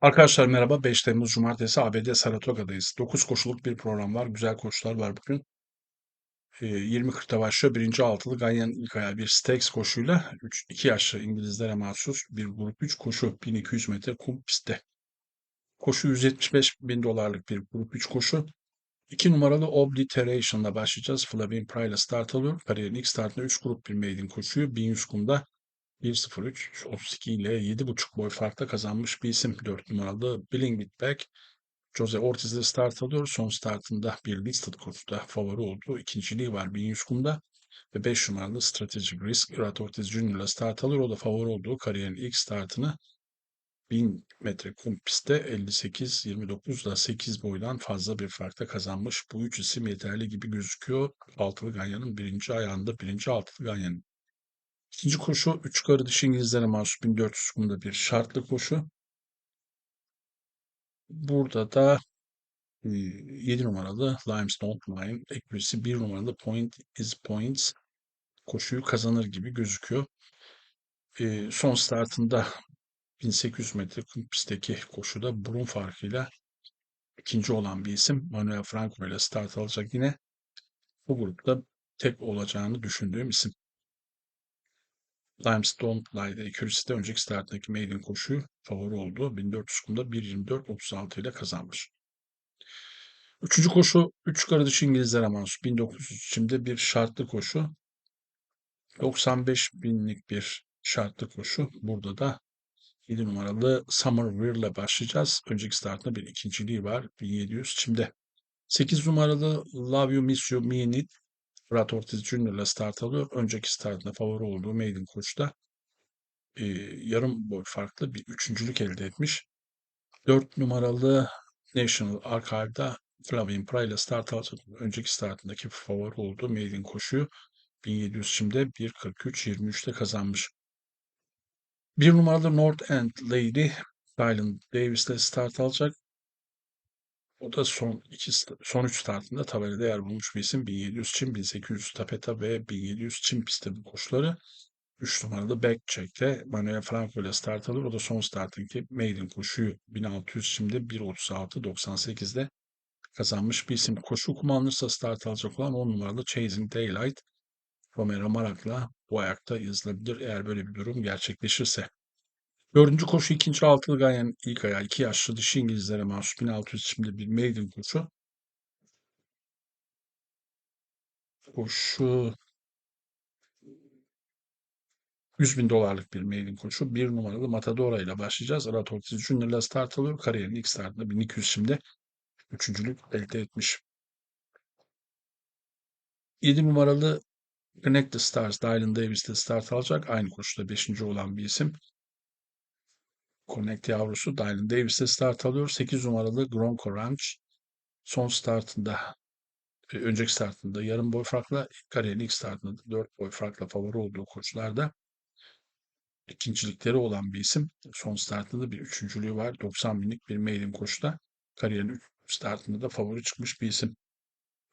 Arkadaşlar merhaba. 5 Temmuz Cumartesi ABD Saratoga'dayız. 9 koşuluk bir program var. Güzel koşular var bugün. Ee, 20.40'da başlıyor. Birinci altılı Ganyan ilk ayağı bir Stakes koşuyla 3, 2 yaşlı İngilizlere mahsus bir grup 3 koşu 1200 metre kum pistte. Koşu 175 bin dolarlık bir grup 3 koşu. 2 numaralı Obliteration'la başlayacağız. Flavien Pryla start alıyor. Kariyerin ilk startında 3 grup bir maiden koşuyu 1100 kumda 1.03 32 ile 7.5 boy farkla kazanmış bir isim. 4 numaralı Bling It Back. Jose Ortiz'de start alıyor. Son startında bir listed koşuda favori olduğu ikinciliği var 1100 kumda. Ve 5 numaralı Strategic Risk Rat Ortiz ile start alıyor. O da favori olduğu kariyerin ilk startını 1000 metre kum pistte 58-29 ile 8 boydan fazla bir farkla kazanmış. Bu üç isim yeterli gibi gözüküyor. Altılı Ganyan'ın birinci ayağında birinci altılı Ganyan'ın. İkinci koşu 3 karı dişi İngilizlere mahsus 1400 kumda bir şartlı koşu. Burada da 7 numaralı Limestone Line eklisi 1 numaralı Point is Points koşuyu kazanır gibi gözüküyor. E, son startında 1800 metre kum pistteki koşuda burun farkıyla ikinci olan bir isim Manuel Franco ile start alacak yine. Bu grupta tek olacağını düşündüğüm isim. Limestone Line'de ekürisi de önceki starttaki maiden koşuyu favori oldu. 1400 kumda 1.24.36 ile kazanmış. Üçüncü koşu 3 kardeş İngilizlere mahsus 1900 içinde bir şartlı koşu. 95 binlik bir şartlı koşu. Burada da 7 numaralı Summerville ile başlayacağız. Önceki startında bir ikinciliği var. 1700 içinde. 8 numaralı Love You Miss You Mean It Brad Ortiz Jr. ile start alıyor. Önceki startında favori olduğu maiden koşuda e, yarım boy farklı bir üçüncülük elde etmiş. 4 numaralı National Archive'da Flavien Pry ile start alacak. Önceki startındaki favori olduğu maiden koşuyu 1700 şimdi 1.43-23'te kazanmış. Bir numaralı North End Lady Dylan Davis ile start alacak. O da son iki son üç startında tabelada yer bulmuş bir isim. 1700 çim, 1800 tapeta ve 1700 çim pisti koşuları. 3 numaralı Backcheck'te Manuel Franco ile start alır. O da son startındaki maiden koşuyu 1600 şimdi 1.36.98'de kazanmış bir isim. Koşu kumandanırsa start alacak olan 10 numaralı Chasing Daylight Romero Marak'la bu ayakta yazılabilir eğer böyle bir durum gerçekleşirse. Dördüncü koşu ikinci altılı Ganyan ilk ayağı iki yaşlı dişi İngilizlere mahsus 1600 şimdi bir maiden koşu. Koşu 100 bin dolarlık bir maiden koşu. Bir numaralı Matadora ile başlayacağız. Arat Ortiz Junior ile start alıyor. Kariyerin ilk startında 1200 şimdi üçüncülük elde etmiş. 7 numaralı Connect the Stars, Dylan Davis'te start alacak. Aynı koşuda 5. olan bir isim. Connect yavrusu Dylan Davis'te start alıyor. 8 numaralı Gronko Ranch son startında önceki startında yarım boy farkla kariyerin ilk startında 4 boy farkla favori olduğu koşularda ikincilikleri olan bir isim. Son startında bir üçüncülüğü var. 90 binlik bir maiden koşuda. Kariyerin 3 startında da favori çıkmış bir isim.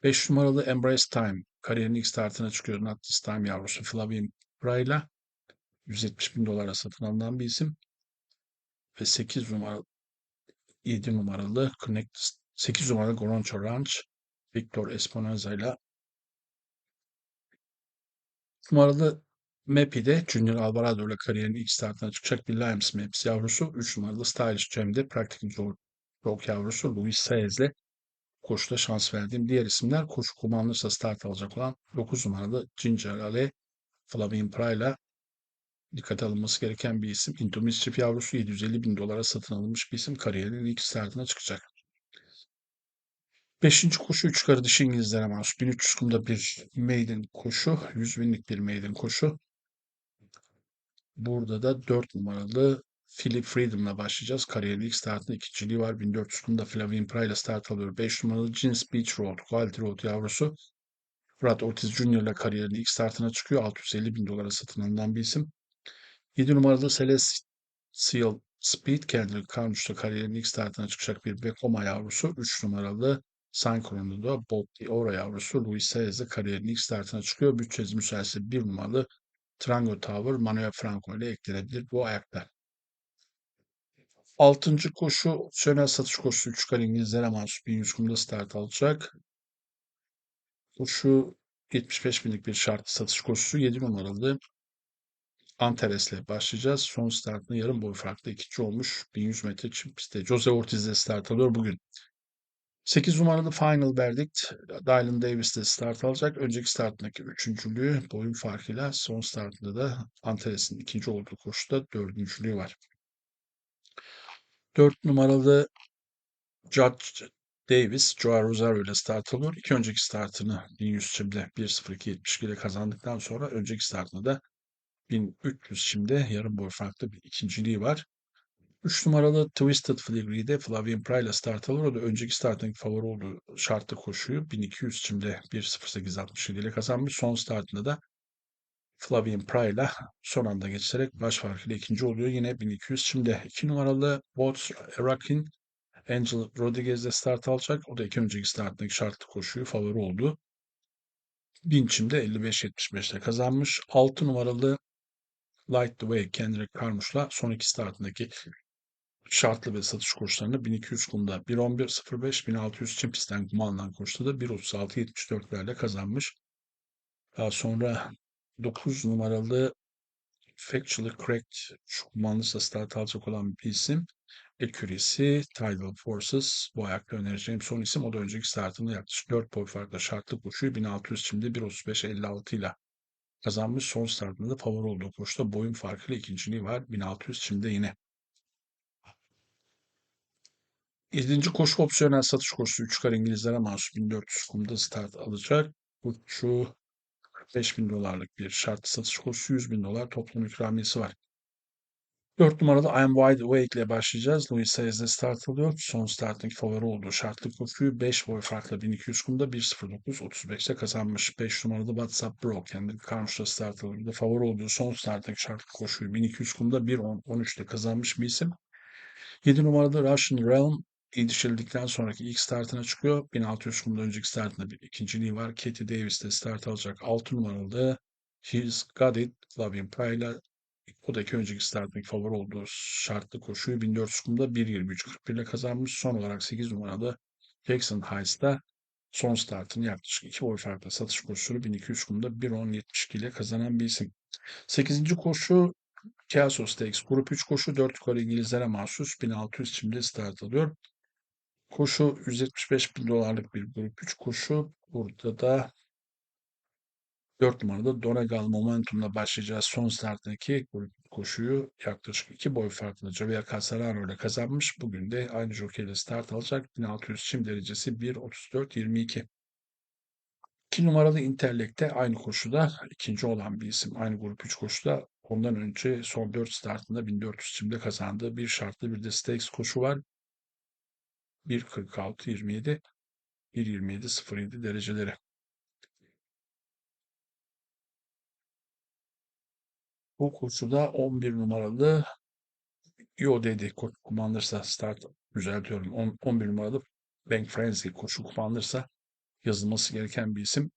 5 numaralı Embrace Time. Kariyerin ilk startına çıkıyor. Not This Time yavrusu Flavien Pray'la 170 bin dolara satın alınan bir isim. Ve 8 numaralı 7 numaralı Connect 8 numaralı Goroncho Ranch Victor Esponza ile numaralı Mepi'de Junior Alvarado ile kariyerin ilk startına çıkacak bir Lions Maps yavrusu. 3 numaralı Stylish Cem'de Practical Joke yavrusu Luis Saez ile koşuda şans verdiğim diğer isimler koşu kullanılırsa start alacak olan 9 numaralı Ginger Ale Flavien Pray'la dikkate alınması gereken bir isim. Into Mischief yavrusu 750 bin dolara satın alınmış bir isim. Kariyerinin ilk startına çıkacak. Beşinci koşu 3 karı dişi İngilizlere mahsus. 1300 kumda bir maiden koşu. 100 binlik bir maiden koşu. Burada da 4 numaralı Philip Freedom'la başlayacağız. Kariyerin ilk startında ikinciliği var. 1400 kumda Flavien Pry ile start alıyor. 5 numaralı Jeans Beach Road, Quality Road yavrusu. Brad Ortiz Jr. ile kariyerin ilk startına çıkıyor. 650 bin dolara satın alınan bir isim. 7 numaralı Celestial Speed Kendrick Carnage kariyerin ilk startına çıkacak bir Bekoma yavrusu. 3 numaralı Sankron'da da Bob Ora yavrusu Luis Saez'de kariyerin ilk startına çıkıyor. Bütçesi müsaitse 1 numaralı Trango Tower Manuel Franco ile eklenebilir bu ayakta. Altıncı koşu opsiyonel satış koşusu 3 kare İngilizlere mahsus 1100 kumda start alacak. Koşu 75 binlik bir şartlı satış koşusu 7 numaralı Antares'le başlayacağız. Son startını yarım boy farklı ikinci olmuş 1100 metre çim pistte. Jose Ortiz'le start alıyor bugün. 8 numaralı Final Verdict Dylan Davis'te start alacak. Önceki startındaki üçüncülüğü boyun farkıyla son startında da Antares'in ikinci olduğu koşuda dördüncülüğü var. 4 numaralı Judge Davis, Joao Rosario ile start alıyor. İki önceki startını 1100 çimde 1.02.72 ile kazandıktan sonra önceki startında da 1300 çimde yarım boy farklı bir ikinciliği var. 3 numaralı Twisted Fligree Flavien Pry ile start alır. O da önceki startındaki favori olduğu şartlı koşuyu 1200 çimde 1.08.67 ile kazanmış. Son startında da Flavien Pry ile son anda geçerek baş farkıyla ikinci oluyor. Yine 1200 çimde. 2 numaralı Bots Erakin Angel Rodriguez de start alacak. O da iki önceki startındaki şartlı koşuyu favori oldu. 1000 çimde 55-75'te kazanmış. 6 numaralı Light the Way Kendrick Carmouche'la son iki startındaki şartlı ve satış koşularında 1200 kumda 1.11.05, 1600 çim pistten kumandan koşuda da 1.36.74'lerle kazanmış. Daha sonra 9 numaralı Factually Correct şu kumandasında start alacak olan bir isim. Accuracy, Tidal Forces bu ayakta önereceğim son isim. O da önceki startında yaklaşık 4 boy farkla şartlı koşuyu 1600 çimde 1.35.56 ile kazanmış. Son startında da favori olduğu koşuda boyun farkıyla ikinciliği var. 1600 çimde yine. 7. koşu opsiyonel satış koşusu 3 kar İngilizlere mahsus 1400 kumda start alacak. Bu şu 45 bin dolarlık bir şartlı satış koşusu 100 bin dolar toplam ikramiyesi var. 4 numaralı I'm Wide Awake ile başlayacağız. Louis Saez'de start alıyor. Son startındaki favori olduğu şartlı koşuyu 5 boy farkla 1200 kumda 1.09.35'te kazanmış. 5 numaralı WhatsApp Bro kendi karşıda start alıyor. Favori olduğu son starttaki şartlı koşuyu 1200 kumda 1.10.13'te kazanmış bir isim. 7 numaralı Russian Realm yetiştirildikten sonraki ilk startına çıkıyor. 1600 kumda önceki startında bir ikinciliği var. Katie Davis de start alacak. 6 numaralı He's Got It Flavien Pry'la o da iki önceki startındaki favori olduğu şartlı koşuyu 1400 kumda 1.23.41 ile kazanmış. Son olarak 8 numaralı Jackson Heist'da son startını yaklaşık 2 boy farkla satış koşusunu 1200 kumda 1.10.72 ile kazanan bir isim. 8. koşu Kelso Stakes Grup 3 koşu 4 yukarı İngilizlere mahsus 1600 çimde start alıyor. Koşu 175 bin dolarlık bir grup 3 koşu. Burada da 4 numarada Donegal Momentum'la başlayacağız son starttaki koşuyu yaklaşık 2 boy farklı Javier Casarano ile kazanmış. Bugün de aynı jokeyle start alacak. 1600 çim derecesi 1.34.22. 2 numaralı Interlek'te aynı koşuda ikinci olan bir isim. Aynı grup 3 koşuda ondan önce son 4 startında 1400 çimde kazandığı bir şartlı bir de stakes koşu var. 1.46.27 1.27.07 dereceleri. Bu koşuda 11 numaralı IODD koşu kullanılırsa start düzeltiyorum. 10, 11 numaralı Bank Frenzy koşu kullanılırsa yazılması gereken bir isim.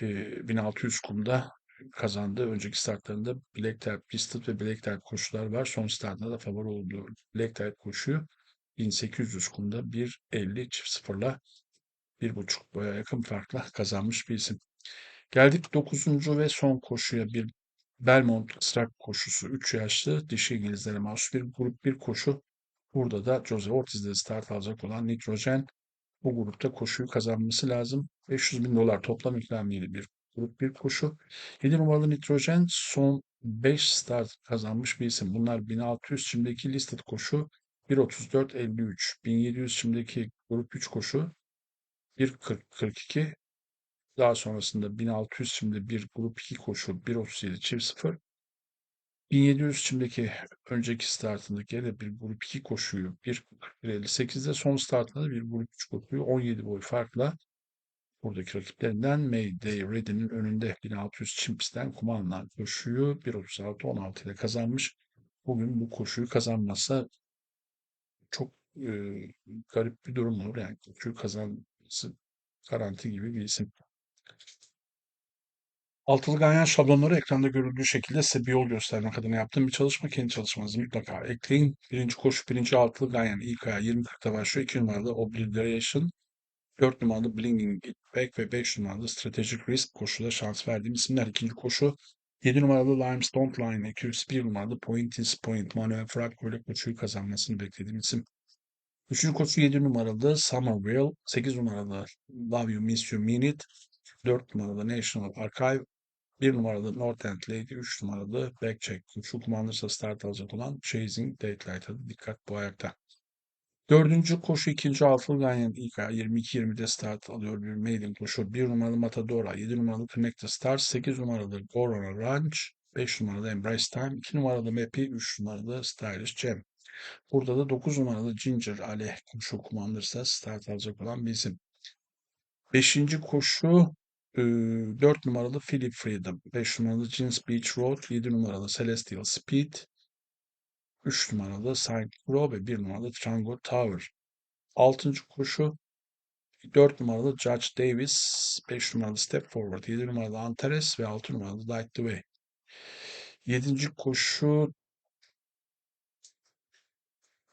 E, 1600 kumda kazandığı önceki startlarında Black Type Pistol ve Black Type koşular var. Son startında da favori olduğu Black Type koşuyu 1800 kumda 1.50 çift sıfırla 1.5 boya yakın farkla kazanmış bir isim. Geldik 9. ve son koşuya bir Belmont ısrak koşusu 3 yaşlı dişi İngilizlere mahsus bir grup bir koşu. Burada da Jose Ortiz'de start alacak olan Nitrojen bu grupta koşuyu kazanması lazım. 500 bin dolar toplam ikramiyeli bir grup bir koşu. 7 numaralı Nitrojen son 5 start kazanmış bir isim. Bunlar 1600 şimdiki listed koşu 1.34.53. 1700 şimdiki grup 3 koşu 1.40.42. Daha sonrasında 1600 şimdi bir grup 2 koşu 1.37 çift 0. 1700 şimdiki önceki startındaki yine bir grup 2 koşuyu 1.58'de son startında da bir grup 3 koşuyu 17 boy farkla buradaki rakiplerinden Mayday Ready'nin önünde 1600 çim pistten kumandan koşuyu 1.36-16 ile kazanmış. Bugün bu koşuyu kazanmazsa çok e, garip bir durum olur. Yani koşuyu kazanması garanti gibi bir isim. Altılı ganyan şablonları ekranda görüldüğü şekilde size bir yol göstermek adına yaptığım bir çalışma. Kendi çalışmanızı mutlaka ekleyin. Birinci koşu, birinci altılı ganyan ilk ayağı 20.40'da başlıyor. 2 numaralı Obliteration, 4 numaralı Blinging It Back ve 5 numaralı Strategic Risk koşuda şans verdiğim isimler. İkinci koşu 7 numaralı Limestone Line, 201 numaralı Point is Point, Manuel Franco ile koşuyu kazanmasını beklediğim isim. Üçüncü koşu 7 numaralı Somerville, 8 numaralı Love You Miss You It, 4 numaralı National Archive, 1 numaralı North End Lady, 3 numaralı Backcheck. Şu kumandırsa start alacak olan Chasing Daylight'a dikkat bu ayakta. Dördüncü koşu ikinci altılı ganyan ilk ayağı 22-20'de start alıyor bir maiden koşu. 1 numaralı Matadora, 7 numaralı Connect the Stars, 8 numaralı Gorona Ranch, 5 numaralı Embrace Time, 2 numaralı Mappy, 3 numaralı Stylish Gem. Burada da 9 numaralı Ginger Aleh koşu kumandırsa start alacak olan bir isim. Beşinci koşu 4 numaralı Philip Freedom, 5 numaralı Jeans Beach Road, 7 numaralı Celestial Speed, 3 numaralı Saint Pro ve 1 numaralı Trango Tower. Altıncı koşu 4 numaralı Judge Davis, 5 numaralı Step Forward, 7 numaralı Antares ve 6 numaralı Light the Way. Yedinci koşu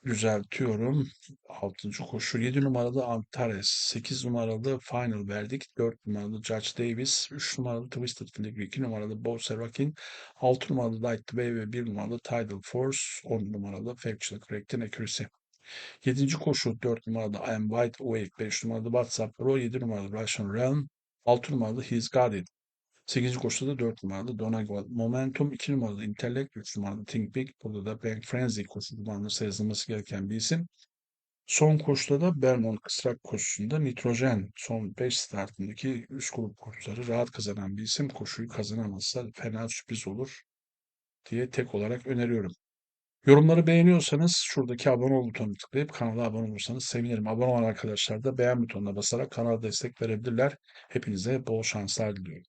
düzeltiyorum. Altıncı koşu 7 numaralı Antares, 8 numaralı Final Verdict, 4 numaralı Judge Davis, 3 numaralı Twisted Flag, 2 numaralı Bo Serakin, 6 numaralı Light Way ve 1 numaralı Tidal Force, 10 numaralı Factual Correct'in Accuracy. 7. koşu 4 numaralı I Am Wide Awake, 5 numaralı WhatsApp Pro, 7 numaralı Russian Realm, 6 numaralı He's Got It. 8. koşuda da 4 numaralı Donegal Momentum, 2 numaralı Intellect, 3 numaralı Think Big. Burada da Bank Frenzy koşu kullanılırsa yazılması gereken bir isim. Son koşuda da Belmont Kısrak koşusunda Nitrojen son 5 startındaki üst grup koşuları rahat kazanan bir isim. Koşuyu kazanamazsa fena sürpriz olur diye tek olarak öneriyorum. Yorumları beğeniyorsanız şuradaki abone ol butonuna tıklayıp kanala abone olursanız sevinirim. Abone olan arkadaşlar da beğen butonuna basarak kanala destek verebilirler. Hepinize bol şanslar diliyorum.